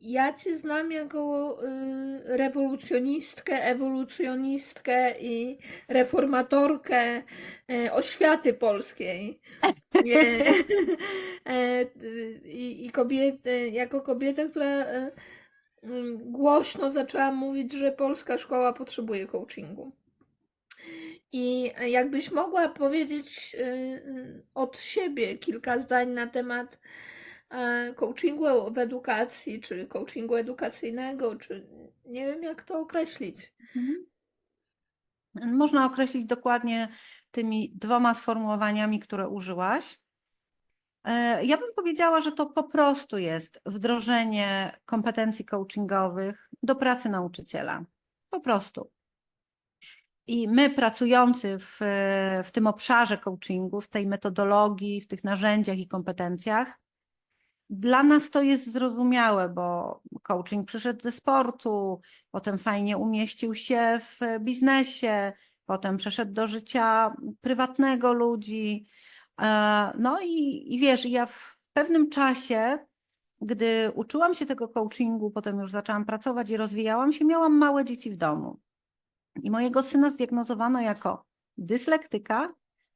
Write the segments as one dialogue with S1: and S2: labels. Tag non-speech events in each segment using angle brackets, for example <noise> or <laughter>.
S1: Ja cię znam jako y, rewolucjonistkę, ewolucjonistkę i reformatorkę e, oświaty polskiej. E, I, i kobietę, jako kobietę, która e, mm, głośno zaczęła mówić, że polska szkoła potrzebuje coachingu. I jakbyś mogła powiedzieć y, y, od siebie kilka zdań na temat coachingu w edukacji, czy coachingu edukacyjnego, czy nie wiem jak to określić.
S2: Mhm. Można określić dokładnie tymi dwoma sformułowaniami, które użyłaś. E, Ja bym powiedziała, że to po prostu jest wdrożenie kompetencji coachingowych do pracy nauczyciela. Po prostu. I my pracujący w, w tym obszarze coachingu, w tej metodologii, w tych narzędziach i kompetencjach, dla nas to jest zrozumiałe, bo coaching przyszedł ze sportu, potem fajnie umieścił się w biznesie, potem przeszedł do życia prywatnego ludzi. E, No i, i wiesz, ja w pewnym czasie, gdy uczyłam się tego coachingu, potem już zaczęłam pracować i rozwijałam się, miałam małe dzieci w domu. I mojego syna zdiagnozowano jako dyslektyka,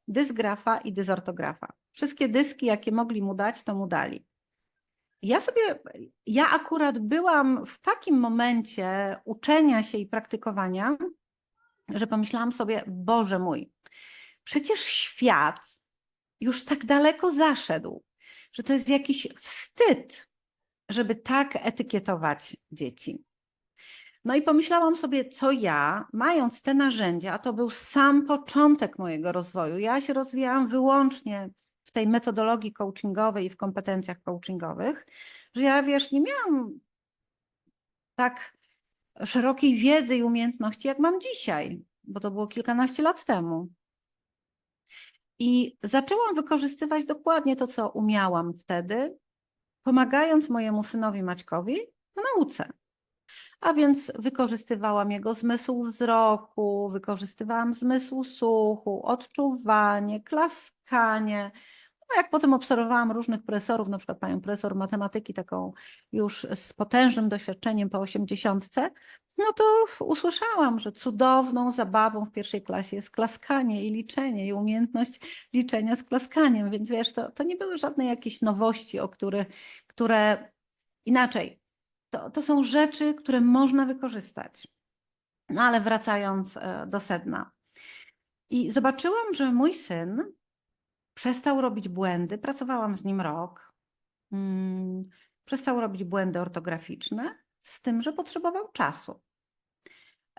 S2: dysgrafa i dysortografa. Wszystkie dyski, jakie mogli mu dać, to mu dali. Ja sobie, ja akurat byłam w takim momencie uczenia się i praktykowania, że pomyślałam sobie, Boże mój, przecież świat już tak daleko zaszedł, że to jest jakiś wstyd, żeby tak etykietować dzieci. No i pomyślałam sobie, co ja, mając te narzędzia, a to był sam początek mojego rozwoju. Ja się rozwijałam wyłącznie tej metodologii coachingowej i w kompetencjach coachingowych, że ja wiesz, nie miałam tak szerokiej wiedzy i umiejętności, jak mam dzisiaj, bo to było kilkanaście lat temu. I zaczęłam wykorzystywać dokładnie to, co umiałam wtedy, pomagając mojemu synowi Maćkowi w nauce. A więc wykorzystywałam jego zmysł wzroku, wykorzystywałam zmysł słuchu, odczuwanie, klaskanie. No jak potem obserwowałam różnych profesorów, na przykład panią profesor matematyki, taką już z potężnym doświadczeniem po osiemdziesiątce, no to usłyszałam, że cudowną zabawą w pierwszej klasie jest klaskanie i liczenie i umiejętność liczenia z klaskaniem, więc wiesz, to, to nie były żadne jakieś nowości, o których, które inaczej, to, to są rzeczy, które można wykorzystać. No ale wracając e, do sedna. I zobaczyłam, że mój syn przestał robić błędy. Pracowałam z nim rok. Mm, Przestał robić błędy ortograficzne, z tym, że potrzebował czasu.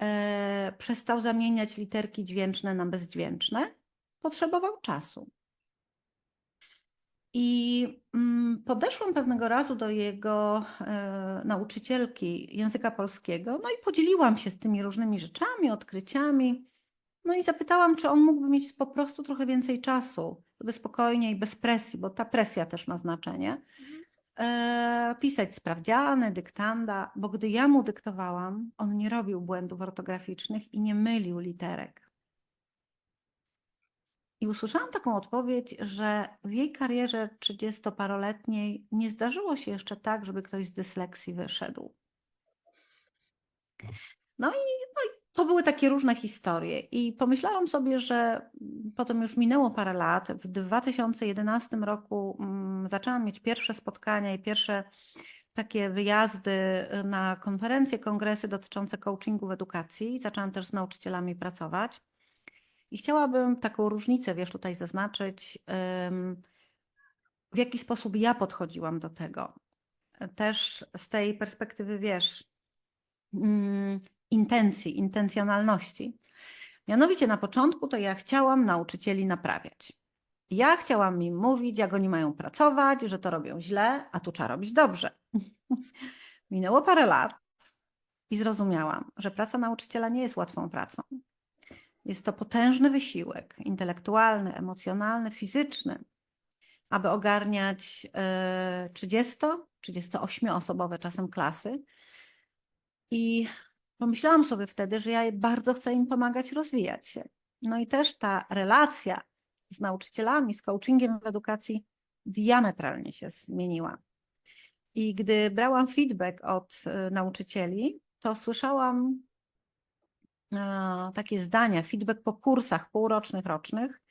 S2: E, Przestał zamieniać literki dźwięczne na bezdźwięczne. Potrzebował czasu. I mm, podeszłam pewnego razu do jego e, nauczycielki języka polskiego, no i podzieliłam się z tymi różnymi rzeczami, odkryciami. No i zapytałam, czy on mógłby mieć po prostu trochę więcej czasu, żeby spokojnie i bez presji, bo ta presja też ma znaczenie, e, pisać sprawdziany, dyktanda, bo gdy ja mu dyktowałam, on nie robił błędów ortograficznych i nie mylił literek. I usłyszałam taką odpowiedź, że w jej karierze 30-paroletniej nie zdarzyło się jeszcze tak, żeby ktoś z dysleksji wyszedł. No no i to były takie różne historie. I pomyślałam sobie, że mm, potem już minęło parę lat. W 2011 roku mm, zaczęłam mieć pierwsze spotkania i pierwsze takie wyjazdy y, na konferencje, kongresy dotyczące coachingu w edukacji. Zaczęłam też z nauczycielami pracować. I chciałabym taką różnicę, wiesz, tutaj zaznaczyć, w jaki sposób ja podchodziłam do tego. Też z tej perspektywy, wiesz, mm, intencji, intencjonalności. Mianowicie na początku to ja chciałam nauczycieli naprawiać. Ja chciałam im mówić, jak oni mają pracować, że to robią źle, a tu trzeba robić dobrze. <laughs> Minęło parę lat i zrozumiałam, że praca nauczyciela nie jest łatwą pracą. Jest to potężny wysiłek intelektualny, emocjonalny, fizyczny, aby ogarniać 30-38 osobowe czasem klasy. I pomyślałam sobie wtedy, że ja bardzo chcę im pomagać rozwijać się. No i też ta relacja z nauczycielami, z coachingiem w edukacji diametralnie się zmieniła. I gdy brałam feedback od e, nauczycieli, to słyszałam e, takie zdania, feedback po kursach półrocznych, rocznych,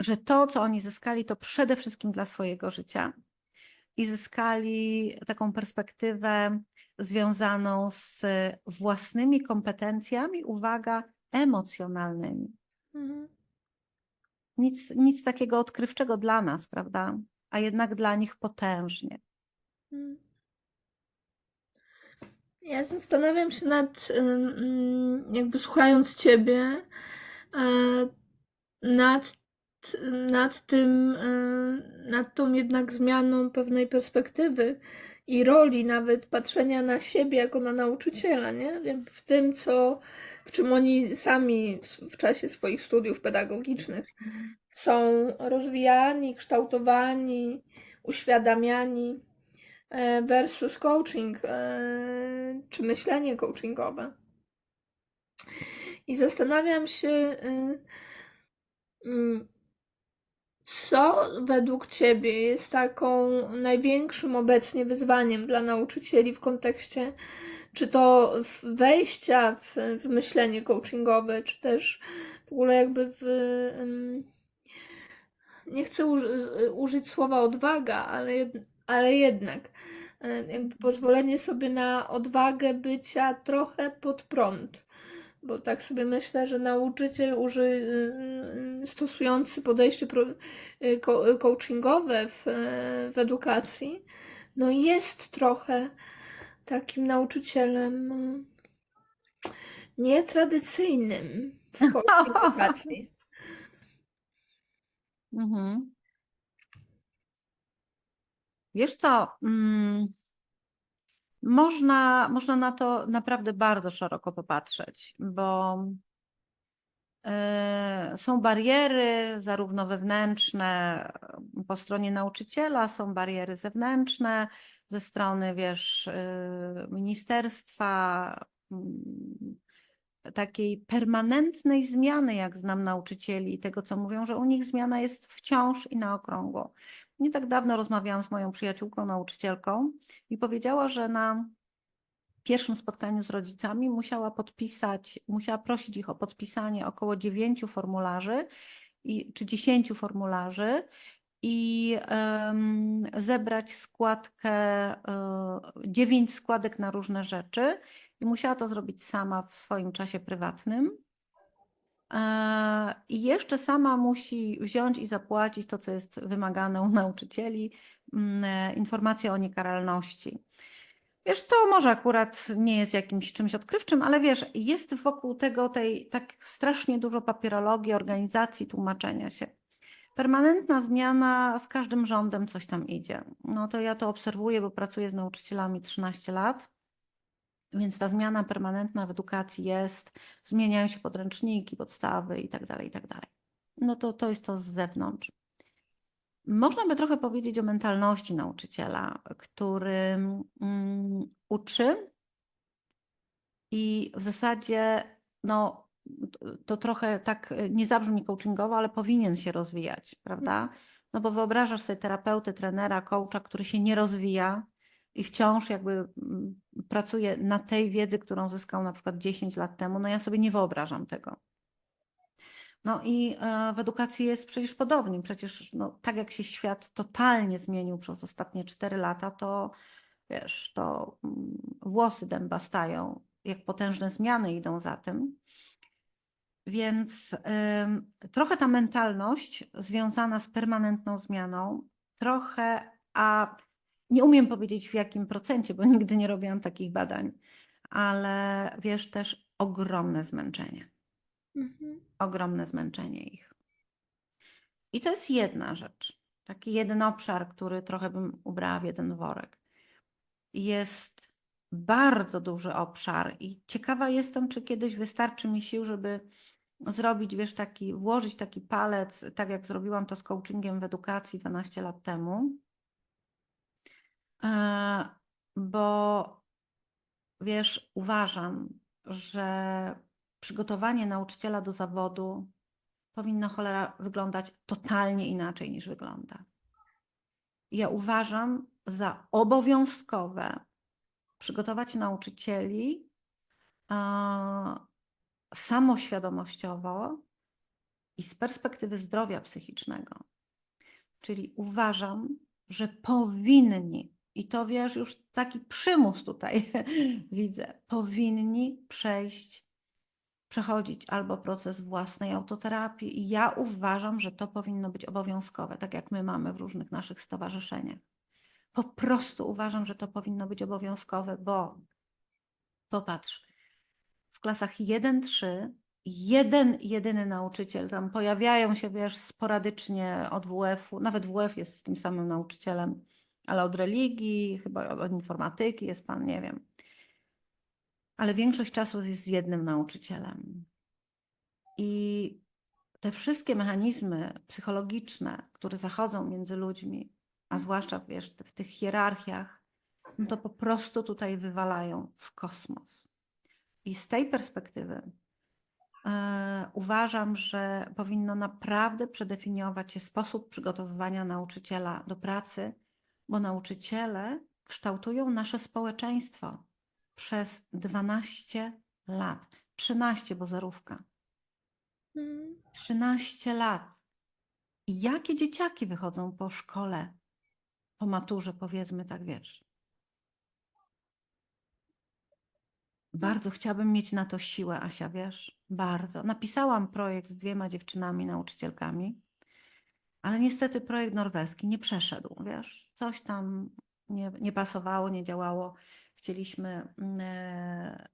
S2: że to, co oni zyskali, to przede wszystkim dla swojego życia. I zyskali taką perspektywę związaną z własnymi kompetencjami, uwaga, emocjonalnymi.
S1: Mhm.
S2: Nic, nic takiego odkrywczego dla nas, prawda? A jednak dla nich potężnie.
S1: Mm. Ja zastanawiam się nad, jakby słuchając Ciebie, e, nad, tym, e, nad tą jednak zmianą pewnej perspektywy i roli nawet patrzenia na siebie jako na nauczyciela, nie? W tym, co, w czym oni sami w, w czasie swoich studiów pedagogicznych są rozwijani, kształtowani, uświadamiani e, versus coaching e, czy myślenie coachingowe. I zastanawiam się, y, mm, co według Ciebie jest taką największym obecnie wyzwaniem dla nauczycieli w kontekście czy to wejścia w, w myślenie coachingowe, czy też w ogóle jakby w. Nie chcę uży- użyć słowa odwaga, ale, ale jednak pozwolenie sobie na odwagę bycia trochę pod prąd. Bo tak sobie myślę, że nauczyciel uży, y, y, stosujący podejście pro, y, ko- coachingowe w, w edukacji, no jest trochę takim nauczycielem nietradycyjnym w <laughs> polskiej edukacji.
S2: Mhm. Wiesz co, mm, można, można na to naprawdę bardzo szeroko popatrzeć, bo e, są bariery zarówno wewnętrzne e, po stronie nauczyciela, są bariery zewnętrzne ze strony, wiesz, e, ministerstwa, mm, takiej permanentnej zmiany, jak znam nauczycieli, i tego, co mówią, że u nich zmiana jest wciąż i na okrągło. Nie tak dawno rozmawiałam z moją przyjaciółką, nauczycielką i powiedziała, że na pierwszym spotkaniu z rodzicami musiała podpisać, musiała prosić ich o podpisanie około dziewięciu formularzy i, czy dziesięciu formularzy i em, zebrać składkę, e, dziewięć składek na różne rzeczy i musiała to zrobić sama w swoim czasie prywatnym. I jeszcze sama musi wziąć i zapłacić to, co jest wymagane u nauczycieli, mm, e, informację o niekaralności. Wiesz, to może akurat nie jest jakimś czymś odkrywczym, ale wiesz, jest wokół tego tej tak strasznie dużo papierologii, organizacji, tłumaczenia się. Permanentna zmiana z każdym rządem coś tam idzie. No to ja to obserwuję, bo pracuję z nauczycielami 13 lat. Więc ta zmiana permanentna w edukacji jest, zmieniają się podręczniki, podstawy i tak dalej, i tak dalej. No to, to jest to z zewnątrz. Można by trochę powiedzieć o mentalności nauczyciela, który mm, uczy i w zasadzie no, to- trochę tak nie zabrzmi coachingowo, ale powinien się rozwijać, prawda? No bo wyobrażasz sobie terapeutę, trenera, coacha, który się nie rozwija i wciąż jakby mm, pracuje na tej wiedzy, którą zyskał na przykład 10 lat temu. No ja sobie nie wyobrażam tego. No i e, w edukacji jest przecież podobnie. Przecież no, tak jak się świat totalnie zmienił przez ostatnie 4 lata, to wiesz, to mm, włosy dęba stają, jak potężne zmiany idą za tym. Więc ym, trochę ta mentalność związana z permanentną zmianą, trochę, a nie umiem powiedzieć w jakim procencie, bo <laughs> nigdy nie robiłam takich badań, ale wiesz też ogromne zmęczenie
S1: Mhm.
S2: ogromne zmęczenie ich. I to jest jedna rzecz, taki jeden obszar, który trochę bym ubrała w jeden worek. Jest bardzo duży obszar i ciekawa jestem, czy kiedyś wystarczy mi sił, żeby zrobić, wiesz, taki, włożyć taki palec, tak jak zrobiłam to z coachingiem w edukacji 12 lat temu. E, Bo wiesz, uważam, że przygotowanie nauczyciela do zawodu powinno cholera wyglądać totalnie inaczej niż wygląda. ja uważam za obowiązkowe przygotować nauczycieli a, samoświadomościowo i z perspektywy zdrowia psychicznego. Czyli uważam, że powinni, i to wiesz, już taki przymus tutaj <laughs> widzę, powinni przejść, przechodzić albo proces własnej autoterapii. I ja uważam, że to powinno być obowiązkowe, tak jak my mamy w różnych naszych stowarzyszeniach. Po prostu uważam, że to powinno być obowiązkowe, bo popatrz, w klasach 1-3 jeden, jedyny nauczyciel, tam pojawiają się, wiesz, sporadycznie od WF-u, nawet WF jest tym samym nauczycielem, ale od religii, chyba od informatyki jest pan, nie wiem. Ale większość czasu jest z jednym nauczycielem. I te wszystkie mechanizmy psychologiczne, które zachodzą między ludźmi, a zwłaszcza wiesz, w tych hierarchiach, no to po prostu tutaj wywalają w kosmos. I z tej perspektywy e, uważam, że powinno naprawdę przedefiniować się sposób przygotowywania nauczyciela do pracy, bo nauczyciele kształtują nasze społeczeństwo przez 12 lat. 13, bo zerówka.
S1: Mm.
S2: 13 lat. I jakie dzieciaki wychodzą po szkole, po maturze, powiedzmy tak, wiesz? Bardzo chciałabym mieć na to siłę, Asia, wiesz? Bardzo. Napisałam projekt z dwiema dziewczynami, nauczycielkami, ale niestety projekt norweski nie przeszedł, wiesz? Coś tam nie, nie pasowało, nie działało. Chcieliśmy, mm, e,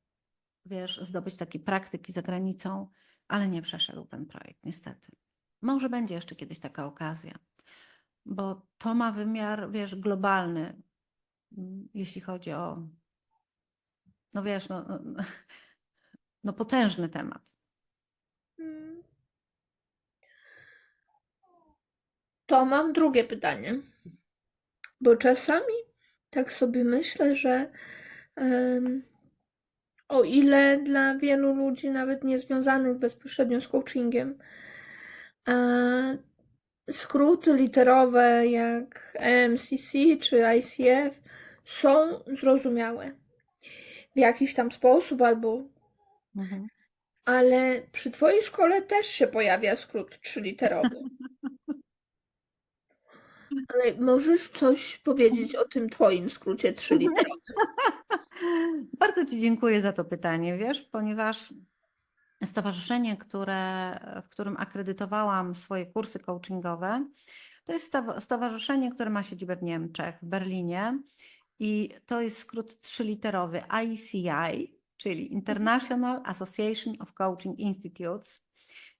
S2: wiesz, zdobyć takie praktyki za granicą, ale nie przeszedł ten projekt, niestety. Może będzie jeszcze kiedyś taka okazja, bo to ma wymiar, wiesz, globalny, mm, jeśli chodzi o, no wiesz, no, no, no potężny temat.
S1: Mm. To mam drugie pytanie, bo czasami tak sobie myślę, że em, o ile dla wielu ludzi, nawet niezwiązanych bezpośrednio z coachingiem, e, skróty literowe jak EMCC czy ICF są zrozumiałe w jakiś tam sposób, albo
S2: Mhm.
S1: ale przy twojej szkole też się pojawia skrót trzyliterowy. <laughs> Ale możesz coś powiedzieć o tym twoim skrócie trzyliterowym? <laughs>
S2: Bardzo Ci dziękuję za to pytanie, wiesz, ponieważ stowarzyszenie, które, w którym akredytowałam swoje kursy coachingowe, to jest stowa- stowarzyszenie, które ma siedzibę w Niemczech, w Berlinie i to jest skrót trzyliterowy ICI, czyli International Association of Coaching Institutes.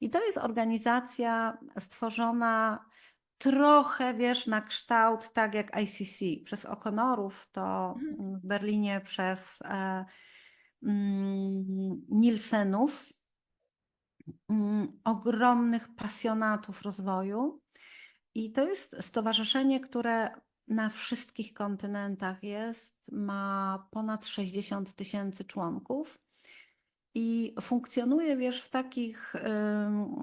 S2: I to jest organizacja stworzona trochę, wiesz, na kształt, tak jak ICC, przez O'Connorów, to
S1: Mhm.
S2: w Berlinie przez e, mm, Nielsenów, mm, ogromnych pasjonatów rozwoju. I to jest stowarzyszenie, które na wszystkich kontynentach jest, ma ponad 60 tysięcy członków i funkcjonuje, wiesz, w, takich,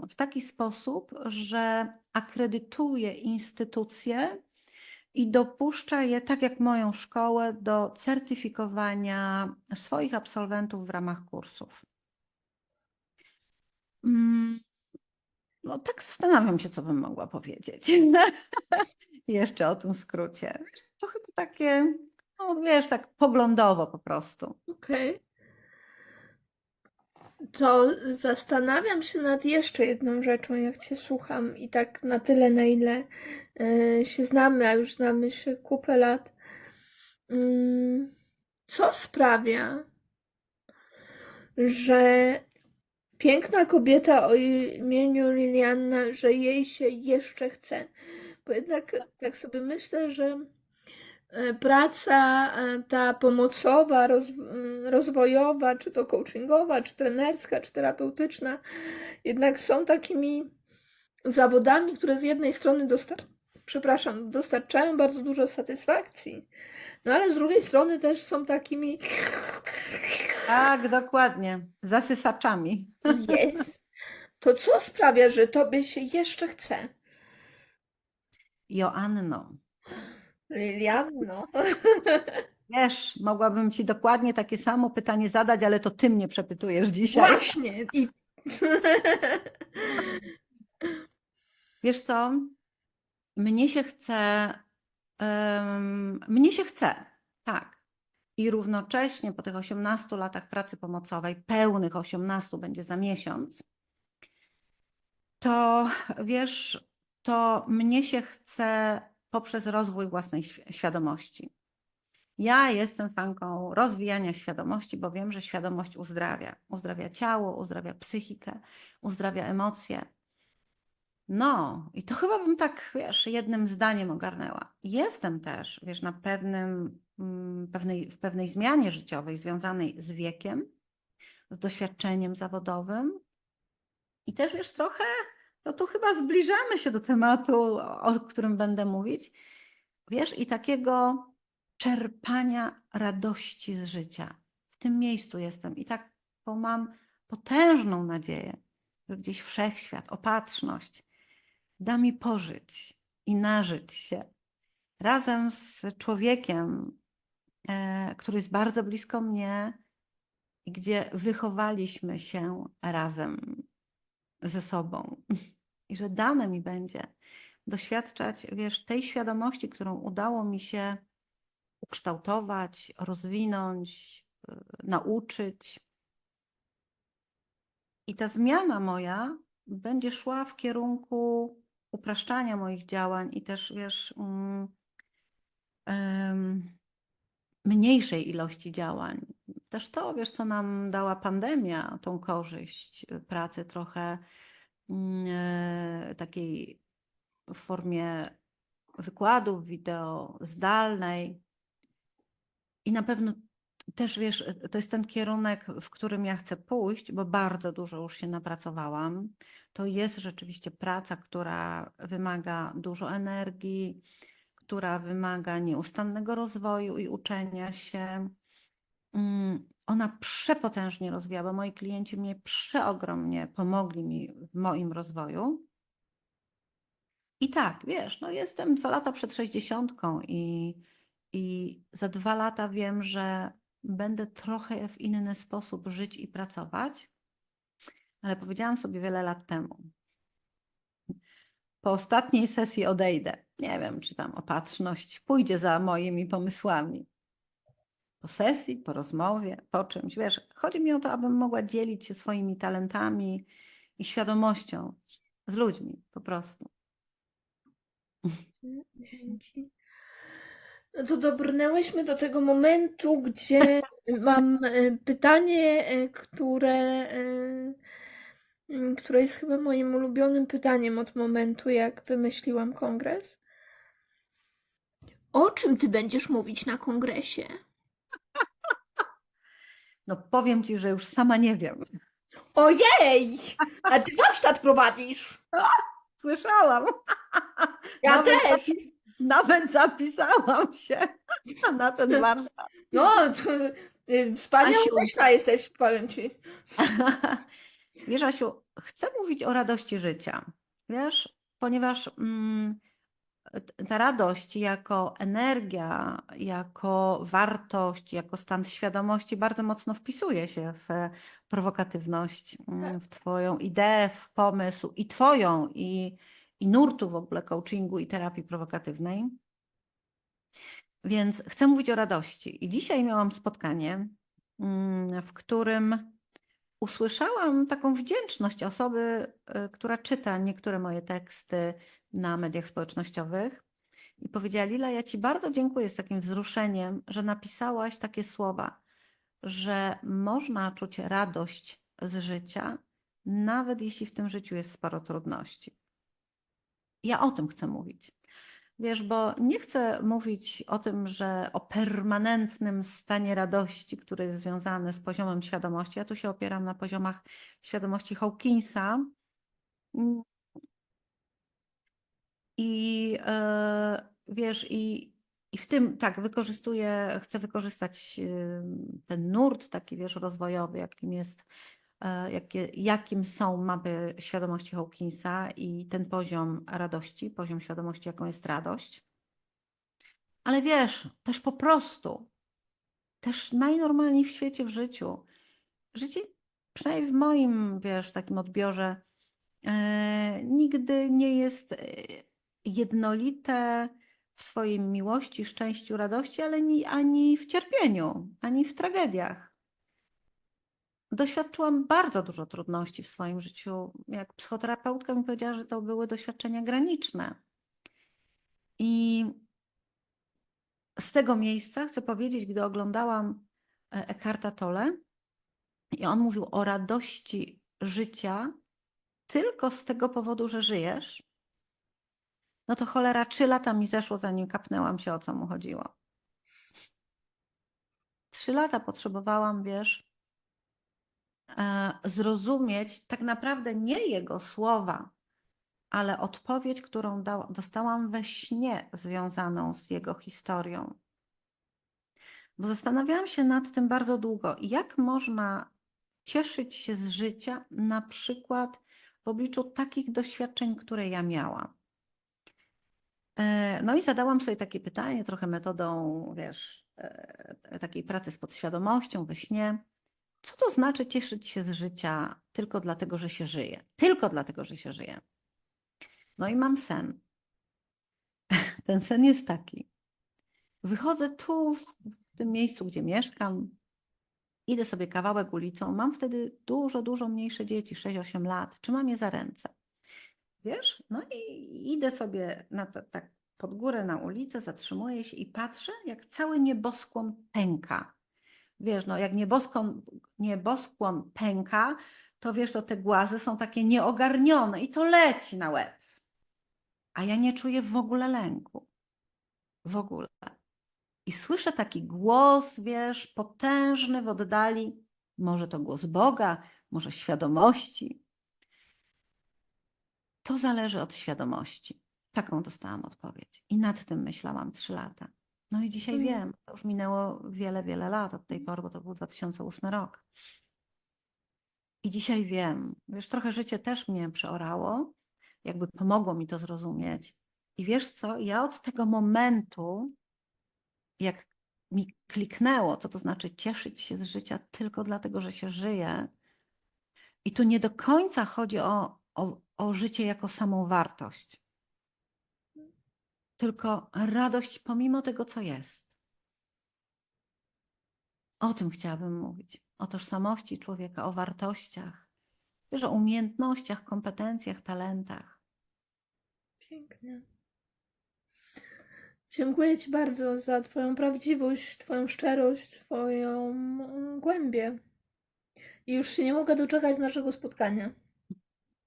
S2: w taki sposób, że akredytuje instytucje i dopuszcza je, tak jak moją szkołę, do certyfikowania swoich absolwentów w ramach kursów. Mm, No, tak zastanawiam się, co bym mogła powiedzieć. <laughs> Jeszcze o tym skrócie. Wiesz, To chyba takie, no wiesz, tak poglądowo po prostu.
S1: Okej. To zastanawiam się nad jeszcze jedną rzeczą, jak cię słucham i tak na tyle, na ile e, się znamy, a już znamy się kupę lat. Mm, Co sprawia, że piękna kobieta o imieniu Lilianna, że jej się jeszcze chce? Bo jednak tak sobie myślę, że praca e, ta pomocowa, roz, rozwojowa, czy to coachingowa, czy trenerska, czy terapeutyczna, jednak są takimi zawodami, które z jednej strony dostar przepraszam, dostarczają bardzo dużo satysfakcji, no ale z drugiej strony też są takimi
S2: Tak, dokładnie. Zasysaczami.
S1: jest. To co sprawia, że tobie się jeszcze chce?
S2: Joanno,
S1: Lilianno.
S2: Wiesz, mogłabym ci dokładnie takie samo pytanie zadać, ale to ty mnie przepytujesz dzisiaj.
S1: Właśnie. I...
S2: Wiesz co? Mnie się chce, em, mnie się chce, tak. I równocześnie po tych 18 latach pracy pomocowej, pełnych 18 będzie za miesiąc, to wiesz, to mnie się chce poprzez rozwój własnej świ- świadomości. Ja jestem fanką rozwijania świadomości, bo wiem, że świadomość uzdrawia. Uzdrawia ciało, uzdrawia psychikę, uzdrawia emocje. No, i to chyba bym tak, wiesz, jednym zdaniem ogarnęła. Jestem też, wiesz, na pewnym, mm, pewnej, w pewnej zmianie życiowej związanej z wiekiem, z doświadczeniem zawodowym. I też, wiesz, trochę, to tu chyba zbliżamy się do tematu, o, o którym będę mówić. Wiesz, i takiego czerpania radości z życia. W tym miejscu jestem i tak bo mam potężną nadzieję, że gdzieś wszechświat, opatrzność da mi pożyć i nażyć się razem z człowiekiem, e, który jest bardzo blisko mnie i gdzie wychowaliśmy się razem ze sobą. I że dane mi będzie doświadczać, wiesz, tej świadomości, którą udało mi się ukształtować, rozwinąć, y, nauczyć. I ta zmiana moja będzie szła w kierunku upraszczania moich działań i też, wiesz, mm, mniejszej ilości działań. Też to, wiesz, co nam dała pandemia, tą korzyść y, pracy trochę mm, e, takiej w formie wykładów wideo zdalnej. I na pewno też wiesz, to jest ten kierunek, w którym ja chcę pójść, bo bardzo dużo już się napracowałam. To jest rzeczywiście praca, która wymaga dużo energii, która wymaga nieustannego rozwoju i uczenia się. Mm, Ona przepotężnie rozwija, bo moi klienci mnie przeogromnie pomogli mi w moim rozwoju. I tak, wiesz, no jestem dwa lata przed sześćdziesiątką i, i za dwa lata wiem, że będę trochę w inny sposób żyć i pracować, ale powiedziałam sobie wiele lat temu. Po ostatniej sesji odejdę. Nie wiem, czy tam opatrzność pójdzie za moimi pomysłami. Po sesji, po rozmowie, po czymś. Wiesz, chodzi mi o to, abym mogła dzielić się swoimi talentami i świadomością z ludźmi po prostu.
S1: Dzięki. No to dobrnęłyśmy do tego momentu, gdzie <laughs> mam e, pytanie, e, które, e, które jest chyba moim ulubionym pytaniem od momentu, jak wymyśliłam kongres. O czym ty będziesz mówić na kongresie?
S2: No powiem ci, że już sama nie wiem.
S1: Ojej! A ty warsztat prowadzisz! <laughs>
S2: Słyszałam.
S1: Ja
S2: Nawet
S1: też!
S2: zapi- Nawet zapisałam się <laughs> na ten warsztat.
S1: No, y, wspaniała jesteś, powiem ci. <laughs>
S2: Wiesz, Asiu, chcę mówić o radości życia. Wiesz, ponieważ mm, ta radość jako energia, jako wartość, jako stan świadomości bardzo mocno wpisuje się w prowokatywność, mm, w Twoją ideę, w pomysł i Twoją, i, i nurtu w ogóle coachingu i terapii prowokatywnej. Więc chcę mówić o radości. I dzisiaj miałam spotkanie, mm, w którym usłyszałam taką wdzięczność osoby, y, która czyta niektóre moje teksty na mediach społecznościowych. I powiedziała: Lila, ja Ci bardzo dziękuję z takim wzruszeniem, że napisałaś takie słowa, że można czuć radość z życia, nawet jeśli w tym życiu jest sporo trudności. Ja o tym chcę mówić. Wiesz, bo nie chcę mówić o tym, że o permanentnym stanie radości, który jest związany z poziomem świadomości. Ja tu się opieram na poziomach świadomości Hawkinsa. I e, wiesz, i, i w tym tak wykorzystuję, chcę wykorzystać y, ten nurt taki, wiesz, rozwojowy, jakim jest, e, jakie, jakim są mapy świadomości Hawkinsa i ten poziom radości, poziom świadomości, jaką jest radość. Ale wiesz, też po prostu, też najnormalniej w świecie, w życiu, życie, przynajmniej w moim, wiesz, takim odbiorze, e, nigdy nie jest jednolite w swojej miłości, szczęściu, radości, ale ni, ani w cierpieniu, ani w tragediach. Doświadczyłam bardzo dużo trudności w swoim życiu. Jak psychoterapeutka mi powiedziała, że to były doświadczenia graniczne. I z tego miejsca chcę powiedzieć, gdy oglądałam Eckharta Tolle, i on mówił o radości życia tylko z tego powodu, że żyjesz, no to cholera, trzy lata mi zeszło, zanim kapnęłam się, o co mu chodziło. Trzy lata potrzebowałam, wiesz, e, zrozumieć tak naprawdę nie jego słowa, ale odpowiedź, którą dostałam we śnie związaną z jego historią. Bo zastanawiałam się nad tym bardzo długo, jak można cieszyć się z życia, na przykład w obliczu takich doświadczeń, które ja miałam. E, No i zadałam sobie takie pytanie, trochę metodą, wiesz, e, takiej pracy z podświadomością we śnie. Co to znaczy cieszyć się z życia tylko dlatego, że się żyje? Tylko dlatego, że się żyje. No i mam sen. <laughs> Ten sen jest taki. Wychodzę tu, w tym miejscu, gdzie mieszkam, idę sobie kawałek ulicą, mam wtedy dużo, dużo mniejsze dzieci, 6-8 lat, trzymam je za ręce. Wiesz? No i idę sobie na ta, tak pod górę na ulicę, zatrzymuję się i patrzę, jak cały nieboskłon pęka. Wiesz, no jak nieboskłon, nieboskłon pęka, to wiesz, to te głazy są takie nieogarnione i to leci na łeb. A ja nie czuję w ogóle lęku. W ogóle. I słyszę taki głos, wiesz, potężny w oddali. Może to głos Boga, może świadomości. To zależy od świadomości. Taką dostałam odpowiedź. I nad tym myślałam trzy lata. No i dzisiaj
S1: Mm.
S2: wiem, to już minęło wiele, wiele lat od tej pory, bo to był 2008 rok. I dzisiaj wiem, wiesz, trochę życie też mnie przeorało, jakby pomogło mi to zrozumieć. I wiesz co, ja od tego momentu, jak mi kliknęło, co to znaczy cieszyć się z życia tylko dlatego, że się żyje, i tu nie do końca chodzi o, o, o życie jako samą wartość, tylko radość pomimo tego, co jest. O tym chciałabym mówić. O tożsamości człowieka, o wartościach, wiesz, o umiejętnościach, kompetencjach, talentach.
S1: Pięknie. Dziękuję Ci bardzo za Twoją prawdziwość, Twoją szczerość, Twoją mm, głębię. I już się nie mogę doczekać naszego spotkania.